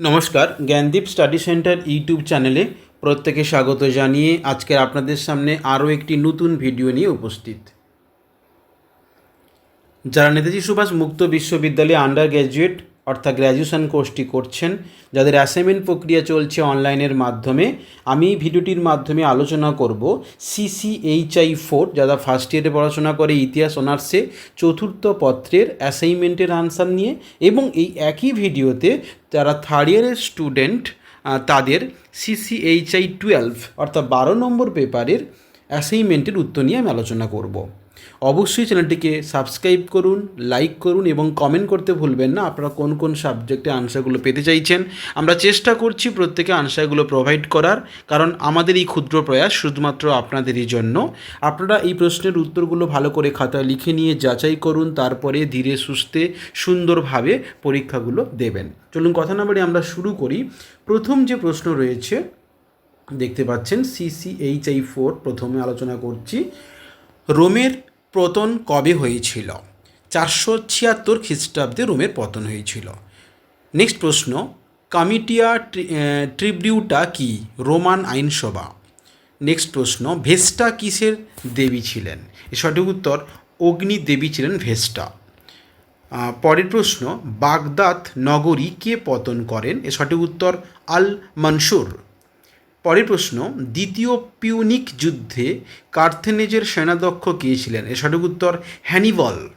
নমস্কার, Gyandeep study centre YouTube চ্যানেলে প্রত্যেকে স্বাগত জানিয়ে আজকের আপনাদের সামনে আরও একটি নতুন ভিডিও নিয়ে উপস্থিত। যারা নেতাজি সুভাষ মুক্ত বিশ্ববিদ্যালয়ে আন্ডার গ্র্যাজুয়েট অর্থাৎ গ্র্যাজুয়েশন কোর্সটি করছেন, যাদের অ্যাসাইনমেন্ট প্রক্রিয়া চলছে অনলাইনের মাধ্যমে। আমি ভিডিওটির মাধ্যমে আলোচনা করব সিসিএইচআই ফোর যারা ফার্স্ট ইয়ারে পড়াশোনা করে ইতিহাস অনার্সে চতুর্থ পত্রের অ্যাসাইনমেন্টের আনসার নিয়ে এবং এই একই ভিডিওতে যারা থার্ড ইয়ারের স্টুডেন্ট তাদের সিসিএইচআই টুয়েলভ অর্থাৎ বারো নম্বর পেপারের অ্যাসাইনমেন্টের উত্তর নিয়ে আমি আলোচনা করব। অবশ্যই চ্যানেলটিকে সাবস্ক্রাইব করুন, লাইক করুন এবং কমেন্ট করতে ভুলবেন না। আপনারা কোন কোন সাবজেক্টে আনসারগুলো পেতে চাইছেন, আমরা চেষ্টা করছি প্রত্যেকে আনসারগুলো প্রোভাইড করার, কারণ আমাদের এই ক্ষুদ্র প্রয়াস শুধুমাত্র আপনাদেরই জন্য। আপনারা এই প্রশ্নের উত্তরগুলো ভালো করে খাতায় লিখে নিয়ে যাচাই করুন, তারপরে ধীরে সুস্থে, সুন্দরভাবে পরীক্ষাগুলো দেবেন। চলুন কথা না বাড়ি আমরা শুরু করি। প্রথম যে প্রশ্ন রয়েছে, দেখতে পাচ্ছেন সিসিএইচআই ফোর প্রথমে আলোচনা করছি। রোমের পতন কবে হয়েছিল? চারশো ছিয়াত্তর খ্রিস্টাব্দে রোমের পতন হয়েছিল। নেক্সট প্রশ্ন, কামিটিয়া ট্রি- ট্রিবিউটা কি? রোমান আইনসভা। নেক্সট প্রশ্ন, ভেস্টা কিসের দেবী ছিলেন? সঠিক উত্তর, অগ্নি দেবী ছিলেন ভেস্টা। পরের প্রশ্ন, বাগদাদ নগরী কে পতন করেন? এ সঠিক উত্তর আল মনসুর পরের প্রশ্ন, দ্বিতীয় পিউনিক যুদ্ধে কার্থেনেজের সেনাধ্যক্ষ কে ছিলেন? এর সঠিক উত্তর, হ্যানিবল।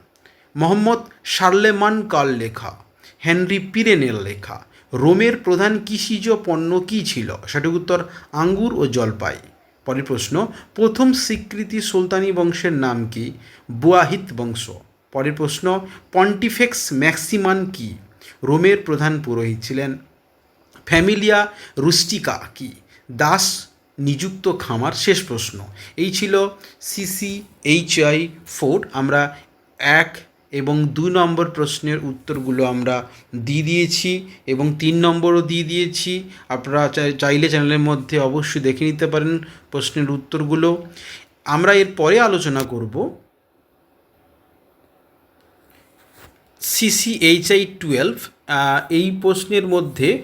মোহাম্মদ শার্লেমান কার লেখা? হেনরি পিরেনের লেখা। রোমের প্রধান কৃষিজ পণ্য কী ছিল? সঠিক উত্তর, আঙ্গুর ও জলপাই। পরের প্রশ্ন, প্রথম স্বীকৃতি সুলতানি বংশের নাম কি? বুয়াহিত বংশ। পরের প্রশ্ন, পন্টিফেক্স ম্যাক্সিমান কি? রোমের প্রধান পুরোহিত ছিলেন। ফ্যামিলিয়া রুস্টিকা কি? দাস নিযুক্ত খামার শেষ প্রশ্ন। এই ছিল সিসি এইচআই ফোর। আমরা এক এবং দুই নম্বর প্রশ্নের উত্তরগুলো আমরা দিয়ে দিয়েছি এবং তিন নম্বরও দিয়ে দিয়েছি। আপনারা চাই- চাইলে চ্যানেলের মধ্যে অবশ্যই দেখে নিতে পারেন প্রশ্নের উত্তরগুলো। আমরা এর পরে আলোচনা করব সিসিএইচআই টুয়েলভ। এই প্রশ্নের মধ্যে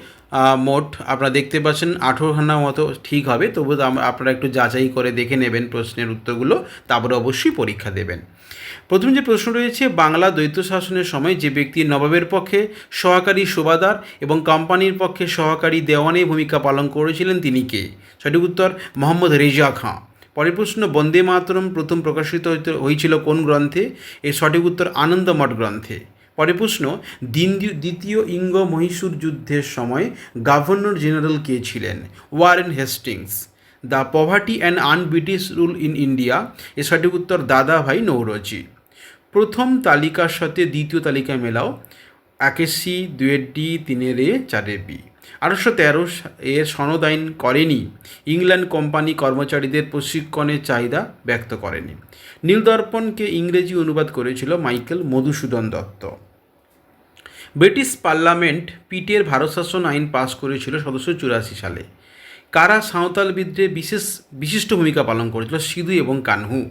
মোট আপনারা দেখতে পাচ্ছেন আঠেরোখানা মতো ঠিক হবে। তবু আপনারা একটু যাচাই করে দেখে নেবেন প্রশ্নের উত্তরগুলো, তারপরে অবশ্যই পরীক্ষা দেবেন। প্রথম যে প্রশ্ন রয়েছে, বাংলা দ্বৈত শাসনের সময় যে ব্যক্তি নবাবের পক্ষে সহকারী সুবাদার এবং কোম্পানির পক্ষে সহকারী দেওয়ানে ভূমিকা পালন করেছিলেন তিনি কে? সঠিক উত্তর, মোহাম্মদ রেজা খাঁ। পরের প্রশ্ন, বন্দে মাতরম প্রথম প্রকাশিত হয়েছিল কোন গ্রন্থে? এর সঠিক উত্তর, আনন্দমঠ গ্রন্থে। পরের প্রশ্ন দিন- দ্বিতীয় ইঙ্গ মহীশূর যুদ্ধের সময় গভর্নর জেনারেল কে ছিলেন? Warren Hastings. The poverty and unbritish rule in India, এ সঠিক উত্তর দাদাভাই নৌরজি। প্রথম তালিকার সাথে দ্বিতীয় তালিকায় মেলাও একে সি দুয়ের ডি, তিনের এ, চারের বি। আঠারোশো তেরো এর সনদ আইন করেনি। ইংল্যান্ড কোম্পানি কর্মচারীদের প্রশিক্ষণের চাহিদা ব্যক্ত করেনি। নীলদর্পণকে ইংরেজি অনুবাদ করেছিল Michael Madhusudan Dutt. British parliament পিটের Bharat শাসন আইন পাস করেছিল সতেরোশো চুরাশি সালে। কারা সাঁওতাল বিদ্রোহে বিশেষ, বিশিষ্ট ভূমিকা পালন করেছিল সিধু এবং কানহু।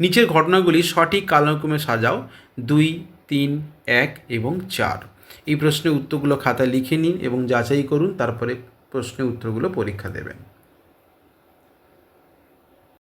নিচের ঘটনাগুলি সঠিক কালক্রমে সাজাও। দুই, তিন, এক এবং চার। এই প্রশ্নের উত্তরগুলো খাতায় লিখে নিন এবং যাচাই করুন তারপরে প্রশ্নের উত্তরগুলো পরীক্ষা দেবেন।